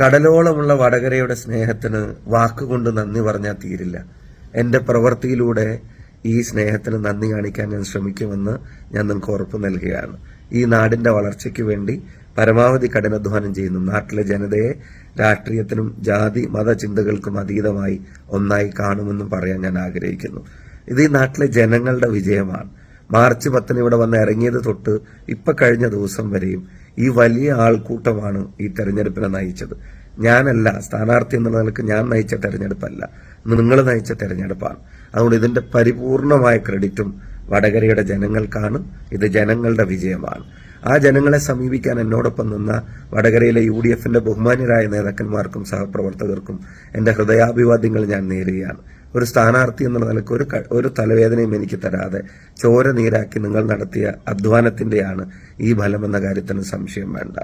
കടലോളമുള്ള വടകരയുടെ സ്നേഹത്തിന് വാക്കുകൊണ്ട് നന്ദി പറഞ്ഞാൽ തീരില്ല. എന്റെ പ്രവൃത്തിയിലൂടെ ഈ സ്നേഹത്തിന് നന്ദി കാണിക്കാൻ ഞാൻ ശ്രമിക്കുമെന്ന് ഞാൻ നിങ്ങൾക്ക് ഉറപ്പ് നൽകുകയാണ്. ഈ നാടിന്റെ വളർച്ചയ്ക്ക് വേണ്ടി പരമാവധി കഠിനാധ്വാനം ചെയ്യുന്നു. നാട്ടിലെ ജനതയെ രാഷ്ട്രീയത്തിനും ജാതി മത ചിന്തകൾക്കും അതീതമായി ഒന്നായി കാണുമെന്നും പറയാൻ ഞാൻ ആഗ്രഹിക്കുന്നു. ഇത് ഈ നാട്ടിലെ ജനങ്ങളുടെ വിജയമാണ്. മാർച്ച് പത്തിന് ഇവിടെ വന്ന് ഇറങ്ങിയത് തൊട്ട് ഇപ്പൊ കഴിഞ്ഞ ദിവസം വരെയും ഈ വലിയ ആൾക്കൂട്ടമാണ് ഈ തെരഞ്ഞെടുപ്പിനെ നയിച്ചത്. ഞാനല്ല സ്ഥാനാർത്ഥി എന്നുള്ള നിലയ്ക്ക് ഞാൻ നയിച്ച തെരഞ്ഞെടുപ്പല്ല. നിങ്ങൾ നയിച്ച തെരഞ്ഞെടുപ്പാണ്. അതുകൊണ്ട് ഇതിന്റെ പരിപൂർണമായ ക്രെഡിറ്റും വടകരയുടെ ജനങ്ങൾക്കാണ്. ഇത് ജനങ്ങളുടെ വിജയമാണ്. ആ ജനങ്ങളെ സമീപിക്കാൻ എന്നോടൊപ്പം നിന്ന വടകരയിലെ യു ഡി എഫിന്റെ ബഹുമാന്യരായ നേതാക്കന്മാർക്കും സഹപ്രവർത്തകർക്കും എന്റെ ഹൃദയാഭിവാദ്യങ്ങൾ ഞാൻ നേരുകയാണ്. ഒരു സ്ഥാനാർത്ഥി എന്നുള്ള നിലയ്ക്ക് ഒരു ഒരു തലവേദനയും എനിക്ക് തരാതെ ചോര നീരാക്കി നിങ്ങൾ നടത്തിയ അധ്വാനത്തിന്റെയാണ് ഈ ഫലമെന്ന കാര്യത്തിന് സംശയം വേണ്ട.